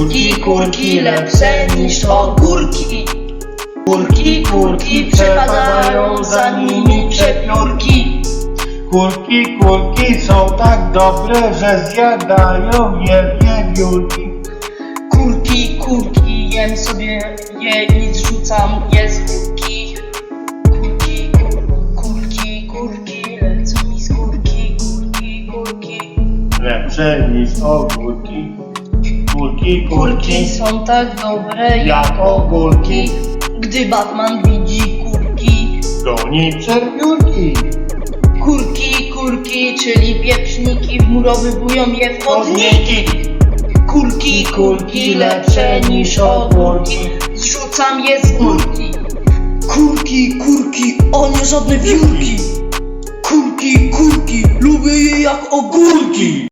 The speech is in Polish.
kurki lepsze niż ogórki. Kurki, kurki przepadają za nimi przepiórki. Kurki, kurki są tak dobre, że zjadają je wiewiórki. Kurki, kurki, jem sobie je i zrzucam je z górki. Kurki, kur- kurki, kurki, lecą mi z górki, kurki, kurki. Lepsze niż ogórki. Kurki, są tak dobre jak ogórki. Gdy Batman widzi kurki. Goni przepiórki. Kurki, kurki, czyli pieprzniki wmurowywują je w. Chodniki. Kurki, kurki, lepsze niż ogórki. Zrzucam je z górki. Kurki, kurki, o nie żadne wiórki. Kurki, kurki, lubię je jak ogórki.